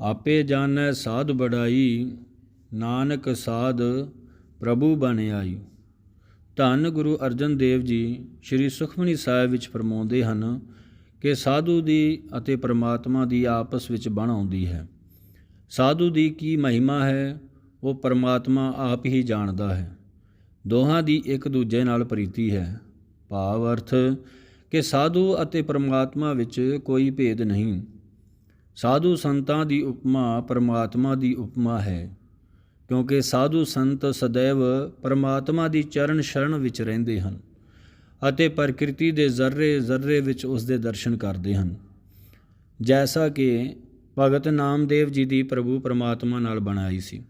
ਆਪੇ ਜਾਣੈ ਸਾਧ ਬੜਾਈ, ਨਾਨਕ ਸਾਧ ਪ੍ਰਭੂ ਬਣ ਆਈ। ਧੰਨ ਗੁਰੂ ਅਰਜਨ ਦੇਵ ਜੀ ਸ੍ਰੀ ਸੁਖਮਨੀ ਸਾਹਿਬ ਵਿੱਚ ਫਰਮਾਉਂਦੇ ਹਨ ਕਿ ਸਾਧੂ ਦੀ ਅਤੇ ਪ੍ਰਮਾਤਮਾ ਦੀ ਆਪਸ ਵਿੱਚ ਬਣ ਆਉਂਦੀ ਹੈ। ਸਾਧੂ ਦੀ ਕੀ ਮਹਿਮਾ ਹੈ, ਉਹ ਪਰਮਾਤਮਾ ਆਪ ਹੀ ਜਾਣਦਾ ਹੈ। ਦੋਹਾਂ ਦੀ ਇੱਕ ਦੂਜੇ ਨਾਲ ਪ੍ਰੀਤੀ ਹੈ। ਭਾਵ ਅਰਥ ਕਿ ਸਾਧੂ ਅਤੇ ਪਰਮਾਤਮਾ ਵਿੱਚ ਕੋਈ ਭੇਦ ਨਹੀਂ। ਸਾਧੂ ਸੰਤਾਂ ਦੀ ਉਪਮਾ ਪਰਮਾਤਮਾ ਦੀ ਉਪਮਾ ਹੈ, ਕਿਉਂਕਿ ਸਾਧੂ ਸੰਤ ਸदैव ਪਰਮਾਤਮਾ ਦੀ ਚਰਨ ਸ਼ਰਨ ਵਿੱਚ ਰਹਿੰਦੇ ਹਨ ਅਤੇ ਪ੍ਰਕਿਰਤੀ ਦੇ ਜ਼ਰਰੇ ਜ਼ਰਰੇ ਵਿੱਚ ਉਸ ਦੇ ਦਰਸ਼ਨ ਕਰਦੇ ਹਨ। ਜੈਸਾ ਕਿ ਭਗਤ ਨਾਮਦੇਵ ਜੀ ਦੀ ਪ੍ਰਭੂ ਪਰਮਾਤਮਾ ਨਾਲ ਬਣਾਈ ਸੀ।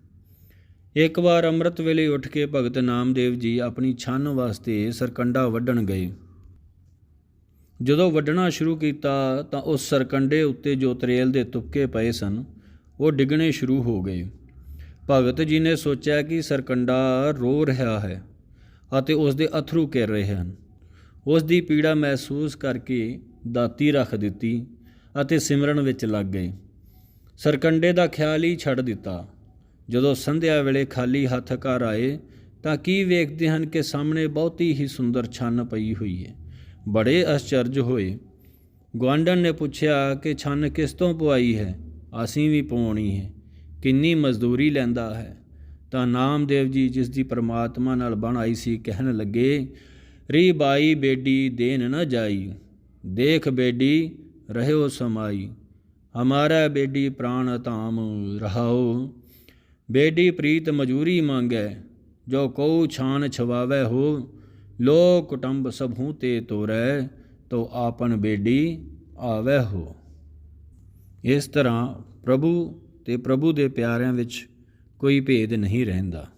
ਇੱਕ ਵਾਰ ਅੰਮ੍ਰਿਤ ਵੇਲੇ ਉੱਠ ਕੇ ਭਗਤ ਨਾਮਦੇਵ ਜੀ ਆਪਣੀ ਛੰਨ ਵਾਸਤੇ ਸਰਕੰਡਾ ਵੱਢਣ ਗਏ। ਜਦੋਂ ਵੱਢਣਾ ਸ਼ੁਰੂ ਕੀਤਾ ਤਾਂ ਉਸ ਸਰਕੰਡੇ ਉੱਤੇ ਜੋ ਤਰੇਲ ਦੇ ਤੁਪਕੇ ਪਏ ਸਨ, ਉਹ ਡਿੱਗਣੇ ਸ਼ੁਰੂ ਹੋ ਗਏ। ਭਗਤ ਜੀ ਨੇ ਸੋਚਿਆ ਕਿ ਸਰਕੰਡਾ ਰੋ ਰਿਹਾ ਹੈ ਅਤੇ ਉਸ ਦੇ ਅਥਰੂ ਕਿਰ ਰਹੇ ਹਨ। ਉਸ ਦੀ ਪੀੜਾ ਮਹਿਸੂਸ ਕਰਕੇ ਦਾਤੀ ਰੱਖ ਦਿੱਤੀ ਅਤੇ ਸਿਮਰਨ ਵਿੱਚ ਲੱਗ ਗਏ ਸਰਕੰਡੇ ਦਾ ਖਿਆਲ ਹੀ ਛੱਡ ਦਿੱਤਾ। ਜਦੋਂ ਸੰਧਿਆ ਵੇਲੇ ਖਾਲੀ ਹੱਥ ਘਰ ਆਏ ਤਾਂ ਕੀ ਵੇਖਦੇ ਹਨ ਕਿ ਸਾਹਮਣੇ ਬਹੁਤੀ ਹੀ ਸੁੰਦਰ ਛੰਨ ਪਈ ਹੋਈ ਹੈ। ਬੜੇ ਅਚਰਜ ਹੋਏ। ਗਵਾਂਡਨ ਨੇ ਪੁੱਛਿਆ ਕਿ ਛੰਨ ਕਿਸ ਤੋਂ ਪਵਾਈ ਹੈ? ਅਸੀਂ ਵੀ ਪਵਾਉਣੀ ਹੈ। ਕਿੰਨੀ ਮਜ਼ਦੂਰੀ ਲੈਂਦਾ ਹੈ? ਤਾਂ ਨਾਮਦੇਵ ਜੀ, ਜਿਸ ਦੀ ਪਰਮਾਤਮਾ ਨਾਲ ਬਣ ਆਈ ਸੀ, ਕਹਿਣ ਲੱਗੇ, ਰੀ ਬਾਈ ਬੇਡੀ ਦੇਨ ਨਾ ਜਾਈ। ਦੇਖ ਬੇਡੀ, ਰਹਿਓ ਸਮਾਈ। ਹਮਾਰਾ ਬੇਡੀ ਪ੍ਰਾਣ ਧਾਮ ਰਹਾਓ। ਬੇਡੀ ਪ੍ਰੀਤ ਮਜੂਰੀ ਮੰਗੈ। ਜੋ ਕਉ ਛਾਨ ਛਵਾਵੈ ਹੋ। ਲੋ ਕੁਟੰਬ ਸਭੂ ਤੇ ਤੋਰੈ, ਤੋ ਆਪਨ ਬੇਡੀ ਆਵੈ ਹੋ। ਇਸ ਤਰ੍ਹਾਂ ਪ੍ਰਭੂ ਤੇ ਪ੍ਰਭੂ ਦੇ ਪਿਆਰਿਆਂ ਵਿੱਚ ਕੋਈ ਭੇਦ ਨਹੀਂ ਰਹਿੰਦਾ।